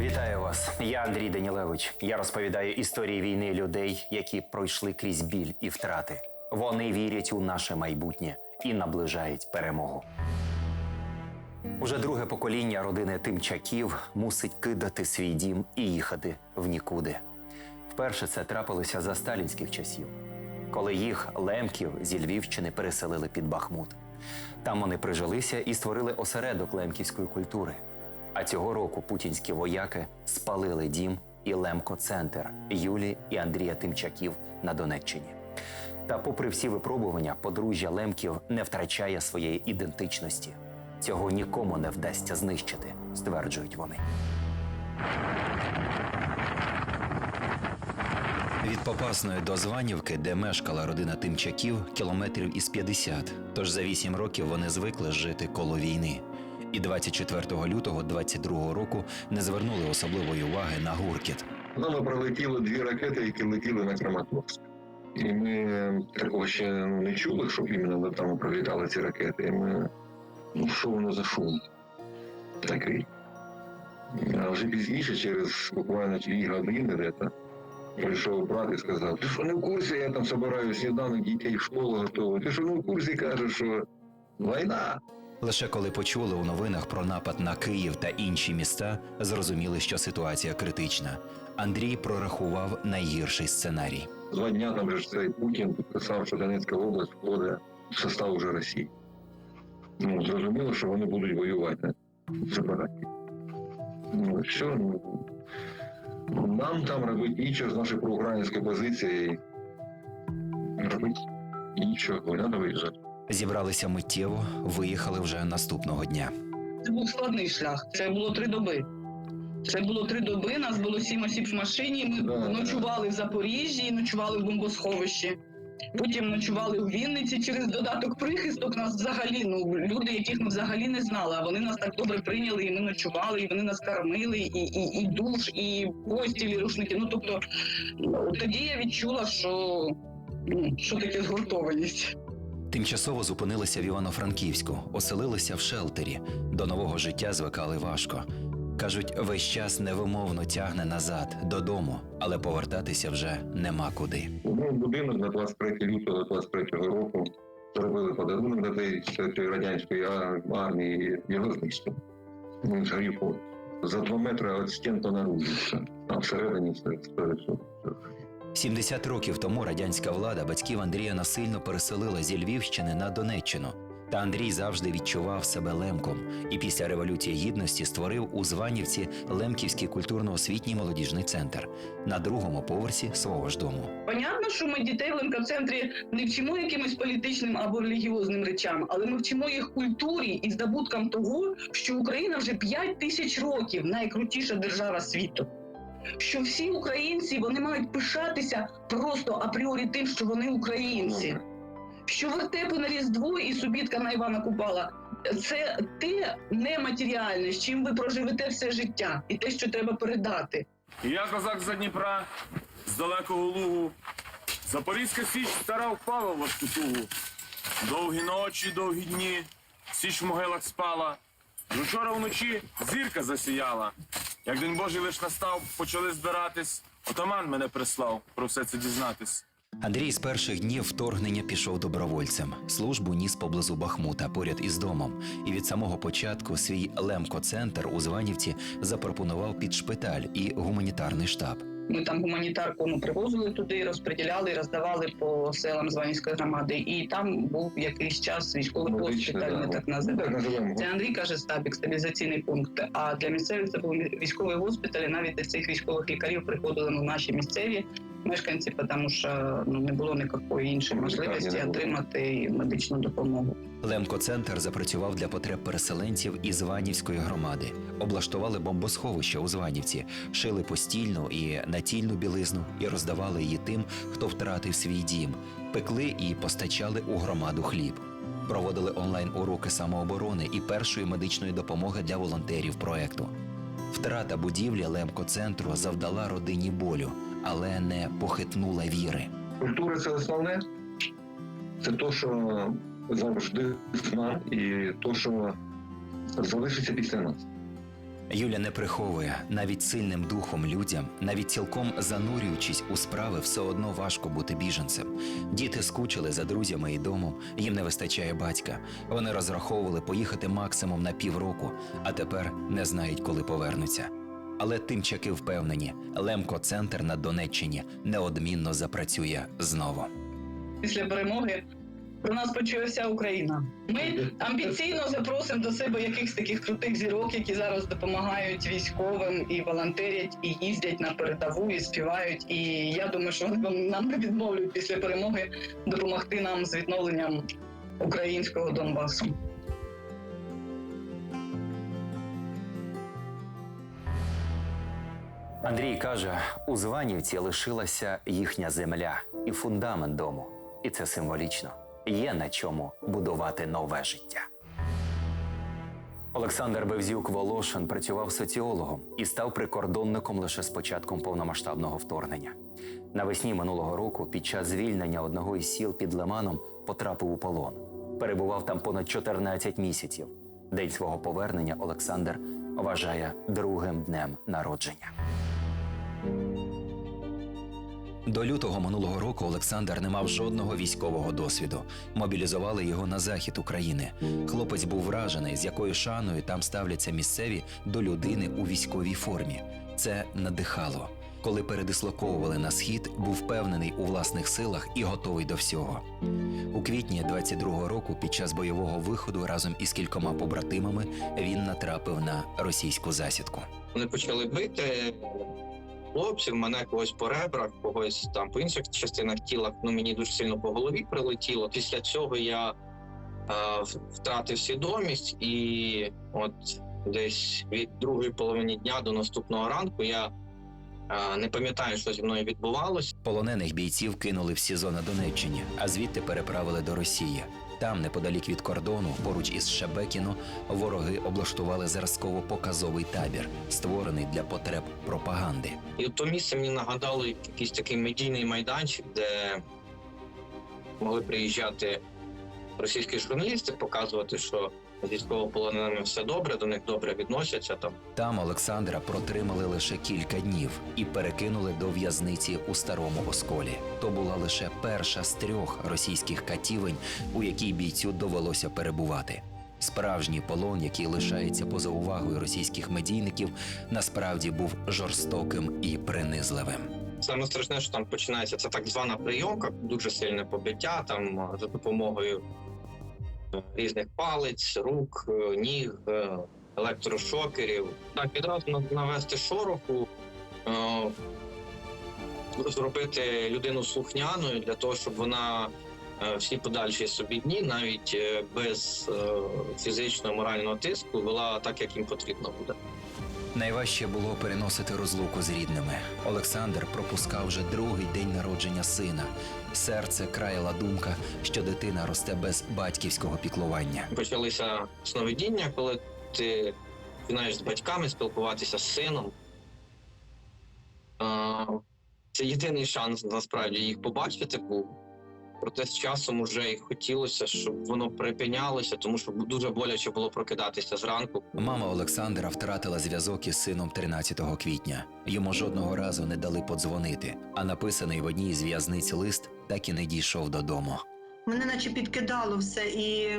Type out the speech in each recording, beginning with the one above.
Вітаю вас. Я Андрій Данілевич. Я розповідаю історії війни людей, які пройшли крізь біль і втрати. Вони вірять у наше майбутнє і наближають перемогу. Уже друге покоління родини Тимчаків мусить кидати свій дім і їхати в нікуди. Вперше це трапилося за сталінських часів, коли їх лемків зі Львівщини переселили під Бахмут. Там вони прижилися і створили осередок лемківської культури. А цього року путінські вояки спалили дім і лемко-центр Юлі і Андрія Тимчаків на Донеччині. Та, попри всі випробування, подружжя лемків не втрачає своєї ідентичності. Цього нікому не вдасться знищити, стверджують вони. Від Попасної до Званівки, де мешкала родина Тимчаків, кілометрів із 50. Тож за вісім років вони звикли жити коло війни. І 24 лютого 22 року не звернули особливої уваги на гуркіт. Нами прилетіло дві ракети, які летіли на Краматорськ. І ми такого ще ну, не чули, щоб іменно там прилітали ці ракети. І ми, ну що воно за шум такий. А вже пізніше, через буквально дві години, де-то, прийшов брат і сказав: Ти що не в курсі, я там збираю сніданок дітей в школу готовий. Ти що не в курсі кажеш, що війна? Лише коли почули у новинах про напад на Київ та інші міста, зрозуміли, що ситуація критична. Андрій прорахував найгірший сценарій. Два дня там же цей Путін підписав, що Донецька область входить в состав уже Росії. Ну, зрозуміло, що вони будуть воювати сепаратні. Ну, все, ну, нам там робити нічого з нашої проукраїнської позиції. Робити нічого, треба виїжджати. Зібралися миттєво, виїхали вже наступного дня. Це був складний шлях. Це було три доби. Це було три доби. Нас було сім осіб в машині. Ми Да, да. ночували в Запоріжжі, ночували в бомбосховищі. Потім ночували у Вінниці через додаток прихисток. Нас взагалі ну люди, яких ми взагалі не знали. А вони нас так добре прийняли, і ми ночували, і вони нас кормили, і, і, і душ, і постіль, і рушники. Ну тобто тоді я відчула, що, ну, що таке згуртованість. Тимчасово зупинилися в Івано-Франківську, оселилися в шелтері. До нового життя звикали важко. Кажуть, весь час невимовно тягне назад додому, але повертатися вже нема куди. Ну, будинок на 23 лютого 23 року зробили подарунок до тієї радянської армії, його знищили. Він згорів. За два метри від стін то наружився, а всередині все все. 70 років тому радянська влада батьків Андрія насильно переселила зі Львівщини на Донеччину. Та Андрій завжди відчував себе лемком і після революції гідності створив у Званівці Лемківський культурно-освітній молодіжний центр на другому поверсі свого ж дому. Понятно, що ми дітей в ЛМК-центрі не вчимо якимось політичним або релігіозним речам, але ми вчимо їх культурі і здобуткам того, що Україна вже 5 тисяч років найкрутіша держава світу. Що всі українці вони мають пишатися просто апріорі тим, що вони українці. Що вертепи на Різдво і субітка на Івана Купала це те нематеріальне, з чим ви проживете все життя, і те, що треба передати. Я козак за Дніпра, з далекого лугу. Запорізька січ стара впала в важку тугу. Довгі ночі, довгі дні, січ в могилах спала. Вчора вночі зірка засіяла. Як день Божий лиш настав, почали збиратись. Отаман мене прислав про все це дізнатись. Андрій з перших днів вторгнення пішов добровольцем. Службу ніс поблизу Бахмута поряд із домом. І від самого початку свій лемко-центр у Званівці запропонував під шпиталь і гуманітарний штаб. Ми там гуманітарку ну, привозили туди, розподіляли, роздавали по селам Званівської громади. І там був якийсь час військовий госпіталь, ми так Так називаємо. називаємо. Це Андрій каже стабік, стабілізаційний пункт. А для місцевих це був військовий госпіталь. і Навіть до цих військових лікарів приходили ну, наші місцеві мешканці, тому що ну не було ніякої іншої можливості отримати медичну допомогу. Лемко-центр запрацював для потреб переселенців із Званівської громади. Облаштували бомбосховище у Званівці, шили постільну і натільну білизну і роздавали її тим, хто втратив свій дім, пекли і постачали у громаду хліб. Проводили онлайн-уроки самооборони і першої медичної допомоги для волонтерів проекту. Втрата будівлі Лемко-центру завдала родині болю, але не похитнула віри. Культура це основне. Це то, що завжди з нами, і то, що залишиться після нас. Юля не приховує навіть сильним духом людям, навіть цілком занурюючись у справи, все одно важко бути біженцем. Діти скучили за друзями і домом, їм не вистачає батька. Вони розраховували поїхати максимум на півроку, а тепер не знають, коли повернуться. Але тимчаки впевнені, Лемко центр на Донеччині неодмінно запрацює знову. Після перемоги про нас почує вся Україна. Ми амбіційно запросимо до себе якихось таких крутих зірок, які зараз допомагають військовим і волонтерять, і їздять на передову, і співають. І я думаю, що вони нам не відмовлять після перемоги допомогти нам з відновленням українського Донбасу. Андрій каже, у Званівці лишилася їхня земля і фундамент дому. І це символічно. Є на чому будувати нове життя. Олександр Бевзюк Волошин працював соціологом і став прикордонником лише з початком повномасштабного вторгнення. Навесні минулого року, під час звільнення одного із сіл під Лиманом, потрапив у полон. Перебував там понад 14 місяців. День свого повернення Олександр вважає другим днем народження. До лютого минулого року Олександр не мав жодного військового досвіду. Мобілізували його на захід України. Хлопець був вражений, з якою шаною там ставляться місцеві до людини у військовій формі. Це надихало. Коли передислоковували на схід, був впевнений у власних силах і готовий до всього. У квітні 22-го року, під час бойового виходу, разом із кількома побратимами, він натрапив на російську засідку. Вони почали бити хлопців, мене когось по ребрах, когось там по інших частинах тіла. Ну мені дуже сильно по голові прилетіло. Після цього я е, втратив свідомість, і от десь від другої половини дня до наступного ранку я е, не пам'ятаю, що зі мною відбувалося. Полонених бійців кинули в СІЗО на Донеччині, а звідти переправили до Росії. Там, неподалік від кордону, поруч із Шебекіно, вороги облаштували зразково-показовий табір, створений для потреб пропаганди. І то місце мені нагадало якийсь такий медійний майданчик, де могли приїжджати російські журналісти, показувати, що військовополоненими все добре, до них добре відносяться. Там Там Олександра протримали лише кілька днів і перекинули до в'язниці у старому осколі. То була лише перша з трьох російських катівень, у якій бійцю довелося перебувати. Справжній полон, який лишається поза увагою російських медійників, насправді був жорстоким і принизливим. саме страшне, що там починається, це так звана прийомка, дуже сильне побиття там за допомогою різних палець, рук, е, ніг, е, електрошокерів. Так відразу навести шороху, е, зробити людину слухняною для того, щоб вона всі подальші собі дні, навіть без фізичного морального тиску, вела так, як їм потрібно буде. Найважче було переносити розлуку з рідними. Олександр пропускав вже другий день народження сина. Серце краяла думка, що дитина росте без батьківського піклування. почалися сновидіння, коли ти починаєш з батьками спілкуватися з сином. Це єдиний шанс насправді їх побачити був. Проте з часом уже й хотілося, щоб воно припинялося, тому що дуже боляче було прокидатися зранку. Мама Олександра втратила зв'язок із сином 13 квітня. Йому жодного разу не дали подзвонити, а написаний в одній з в'язниць лист так і не дійшов додому. Мене наче підкидало все, і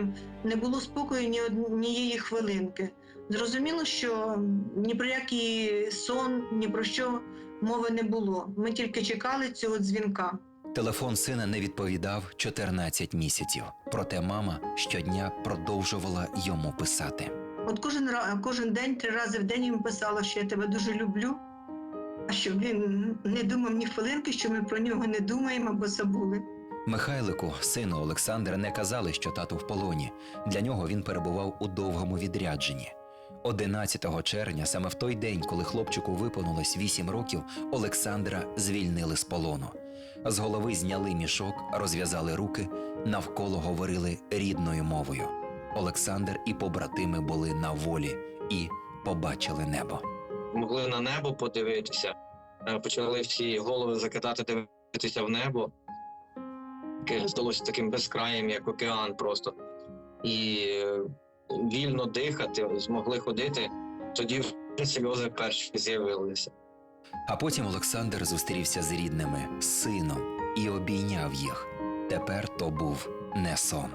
не було спокою ні однієї хвилинки. Зрозуміло, що ні про який сон, ні про що мови не було. Ми тільки чекали цього дзвінка. Телефон сина не відповідав 14 місяців. Проте мама щодня продовжувала йому писати. От кожен кожен день, три рази в день їм писала, що я тебе дуже люблю. А щоб він не думав ні хвилинки, що ми про нього не думаємо або забули. Михайлику, сину Олександра, не казали, що тато в полоні. Для нього він перебував у довгому відрядженні. 11 червня, саме в той день, коли хлопчику виповнилось 8 років, Олександра звільнили з полону. З голови зняли мішок, розв'язали руки, навколо говорили рідною мовою. Олександр і побратими були на волі і побачили небо. Могли на небо подивитися, е, почали всі голови закидати дивитися в небо, яке здалося таким безкраєм, як океан просто. І е, вільно дихати, змогли ходити. Тоді сльози перші з'явилися. А потім Олександр зустрівся з рідними, сином і обійняв їх. Тепер то був не сон.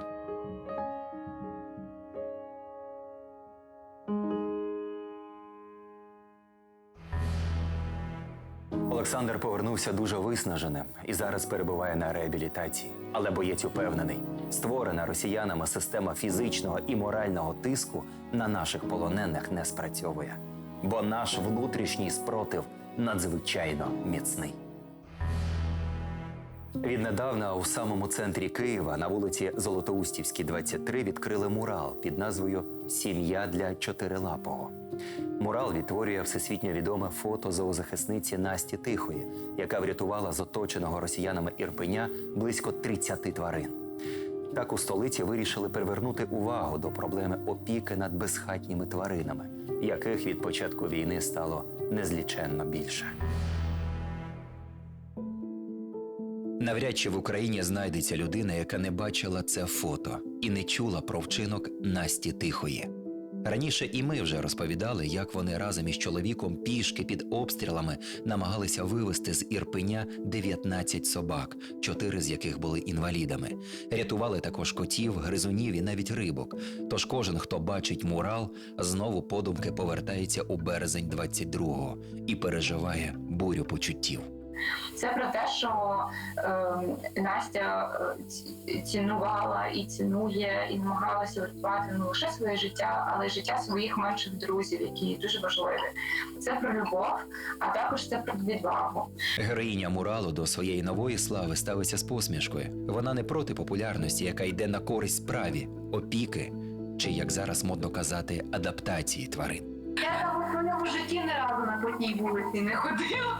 Олександр повернувся дуже виснаженим і зараз перебуває на реабілітації. Але боєць упевнений, створена росіянами система фізичного і морального тиску на наших полонених не спрацьовує, бо наш внутрішній спротив надзвичайно міцний. Віднедавна у самому центрі Києва на вулиці Золотоустівській, 23, відкрили мурал під назвою Сім'я для чотирилапого. Мурал відтворює всесвітньо відоме фото зоозахисниці Насті Тихої, яка врятувала з оточеного росіянами Ірпеня близько 30 тварин. Так у столиці вирішили привернути увагу до проблеми опіки над безхатніми тваринами, яких від початку війни стало незліченно більше. Навряд чи в Україні знайдеться людина, яка не бачила це фото і не чула про вчинок Насті Тихої. Раніше і ми вже розповідали, як вони разом із чоловіком пішки під обстрілами намагалися вивезти з Ірпеня 19 собак, чотири з яких були інвалідами. Рятували також котів, гризунів і навіть рибок. Тож кожен, хто бачить мурал, знову подумки повертається у березень 22-го і переживає бурю почуттів. Це про те, що е, Настя цінувала і цінує, і намагалася врятувати не лише своє життя, але й життя своїх менших друзів, які дуже важливі. Це про любов, а також це про відвагу. Героїня муралу до своєї нової слави ставиться з посмішкою. Вона не проти популярності, яка йде на користь справі, опіки чи, як зараз модно казати, адаптації тварин. Я там у своєму житті не разу на потній вулиці не ходила.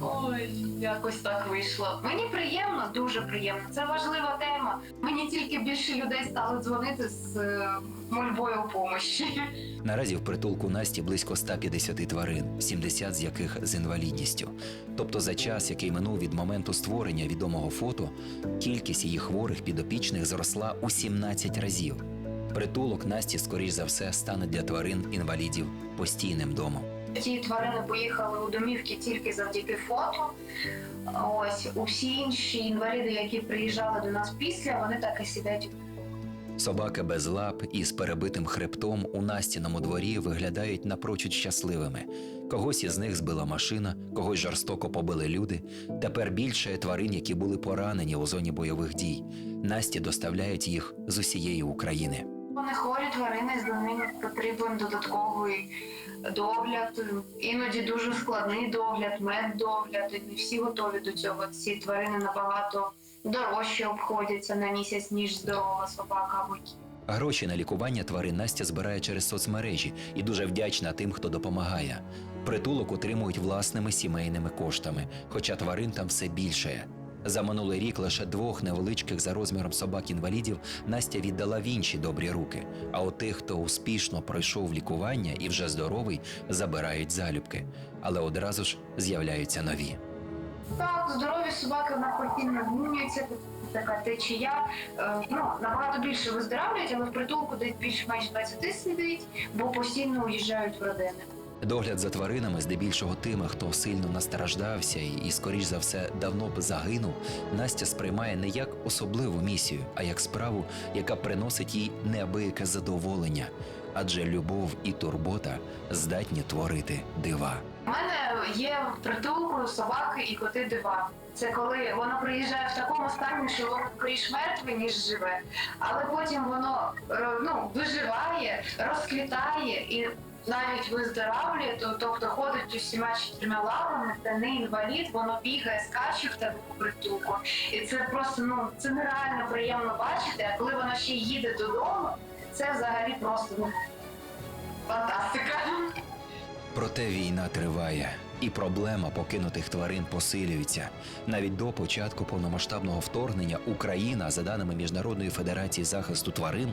Ой, якось так вийшло. Мені приємно, дуже приємно. Це важлива тема. Мені тільки більше людей стали дзвонити з е, мольбою помощі. Наразі в притулку Насті близько 150 тварин, 70 з яких з інвалідністю. Тобто, за час, який минув від моменту створення відомого фото, кількість її хворих підопічних зросла у 17 разів. Притулок Насті, скоріш за все, стане для тварин інвалідів постійним домом. Ті тварини поїхали у домівки тільки завдяки фото. Ось усі інші інваліди, які приїжджали до нас після, вони так і сидять Собаки без лап і з перебитим хребтом у Настіному дворі виглядають напрочуд щасливими. Когось із них збила машина, когось жорстоко побили люди. Тепер більше тварин, які були поранені у зоні бойових дій. Насті доставляють їх з усієї України. Вони хворі тварини, з ними потрібен додатковий догляд, іноді дуже складний догляд, меддогляд. І не всі готові до цього. Ці тварини набагато дорожче обходяться на місяць, ніж здорова собака або кіт. Гроші на лікування тварин Настя збирає через соцмережі і дуже вдячна тим, хто допомагає. Притулок утримують власними сімейними коштами, хоча тварин там все більше. За минулий рік лише двох невеличких за розміром собак-інвалідів Настя віддала в інші добрі руки. А от тих, хто успішно пройшов лікування і вже здоровий, забирають залюбки. Але одразу ж з'являються нові. Так, здорові собаки на постійно змінюються. Така течія е, ну набагато більше виздоравлюють, але в притулку десь більш-менш 20 сидить, бо постійно уїжджають в родини. Догляд за тваринами, здебільшого тими, хто сильно настраждався і, скоріш за все, давно б загинув, Настя сприймає не як особливу місію, а як справу, яка приносить їй неабияке задоволення. Адже любов і турбота здатні творити дива. У мене є в притулку собаки і коти дива. Це коли воно приїжджає в такому стані, що воно скоріш мертве, ніж живе. Але потім воно е, ну, виживає, розквітає і навіть виздоравлює, то- тобто ходить усіма чотирма лапами, це не інвалід, воно бігає, скаче в тебе по притулку. І це просто ну це нереально приємно бачити. А коли воно ще їде додому, це взагалі просто ну, фантастика. Проте війна триває, і проблема покинутих тварин посилюється. Навіть до початку повномасштабного вторгнення Україна, за даними Міжнародної федерації захисту тварин,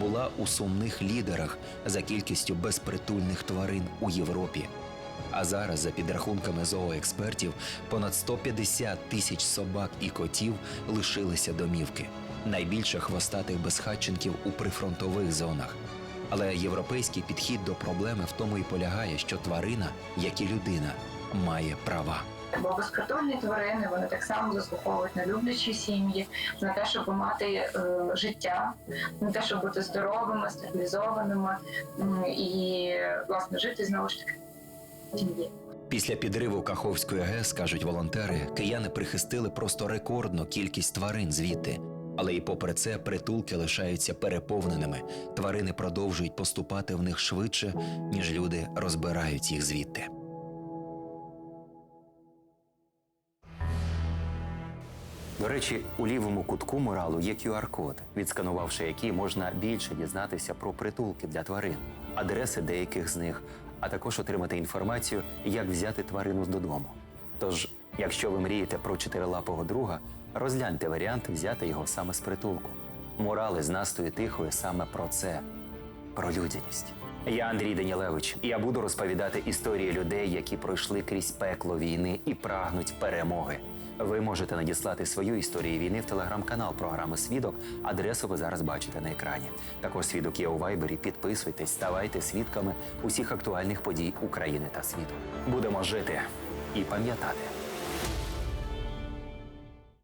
була у сумних лідерах за кількістю безпритульних тварин у Європі. А зараз, за підрахунками зооекспертів, понад 150 тисяч собак і котів лишилися домівки. Найбільше хвостатих безхатченків у прифронтових зонах. Але європейський підхід до проблеми в тому і полягає, що тварина, як і людина, має права. Бо безпритульні тварини вони так само заслуговують на люблячі сім'ї, на те, щоб мати е, життя, на те, щоб бути здоровими, стабілізованими і власне жити знову ж таки в сім'ї. Після підриву Каховської ГЕС, кажуть волонтери, кияни прихистили просто рекордну кількість тварин звідти. Але і попри це притулки лишаються переповненими. Тварини продовжують поступати в них швидше, ніж люди розбирають їх звідти. До речі, у лівому кутку муралу є QR-код, відсканувавши який можна більше дізнатися про притулки для тварин, адреси деяких з них, а також отримати інформацію, як взяти тварину додому. Тож, якщо ви мрієте про чотирилапого друга, розгляньте варіант взяти його саме з притулку. Мурали з Настою Тихою саме про це про людяність. Я Андрій Данілевич, я буду розповідати історії людей, які пройшли крізь пекло війни і прагнуть перемоги. Ви можете надіслати свою історію війни в телеграм-канал програми Свідок. Адресу ви зараз бачите на екрані. Також свідок є у Вайбері. Підписуйтесь, ставайте свідками усіх актуальних подій України та світу. Будемо жити і пам'ятати.